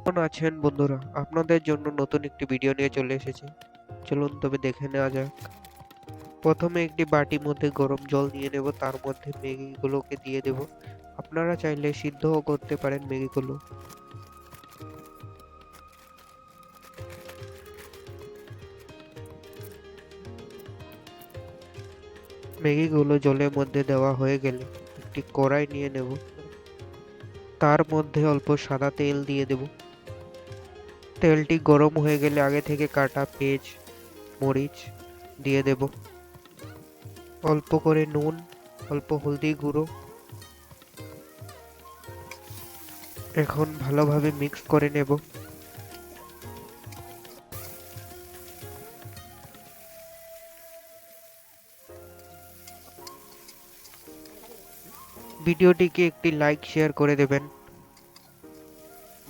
কেমন আছেন বন্ধুরা? আপনাদের জন্য নতুন একটি ভিডিও নিয়ে চলে এসেছি। চলুন তবে দেখে নেওয়া যাক। প্রথমে একটি বাটির মধ্যে গরম জল নিয়ে নেব, তার মধ্যে ম্যাগিগুলোকে দিয়ে দেব। আপনারা চাইলে সিদ্ধও করতে পারেন ম্যাগিগুলো। ম্যাগিগুলো জলের মধ্যে দেওয়া হয়ে গেলে একটি কড়াই নিয়ে নেব। তার মধ্যে অল্প সাদা তেল দিয়ে দেব। তেলটি গরম হয়ে গেলে আগে থেকে কাটা পেঁয়াজ, মরিচ দিয়ে দেব। অল্প করে নুন, অল্প হলদি গুঁড়ো। এখন ভালোভাবে মিক্স করে নেব। ভিডিওটিকে একটি লাইক, শেয়ার করে দেবেন।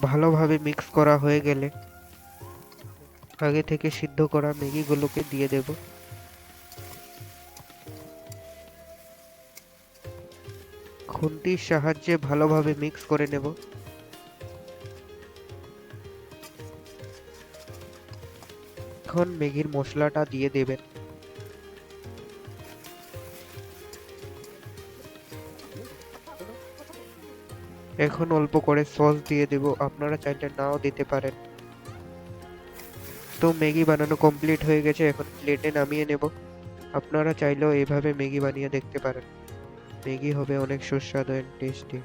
ভালোভাবে মিক্স করা হয়ে গেলে আগে থেকে সিদ্ধ করা ম্যাগিগুলোকে দিয়ে দেব। খুন্তির সাহায্যে ভালোভাবে মিক্স করে নেব। এখন ম্যাগির মশলাটা দিয়ে দেবেন। এখন অল্প করে সস দিয়ে দেব, আপনারা চাইলে নাও দিতে পারেন। তো ম্যাগি বানানো কমপ্লিট হয়ে গেছে, এখন প্লেটে নামিয়ে নেব। আপনারা চাইলেও এভাবে ম্যাগি বানিয়ে দেখতে পারেন। ম্যাগি হবে অনেক সুস্বাদু অ্যান্ড টেস্টি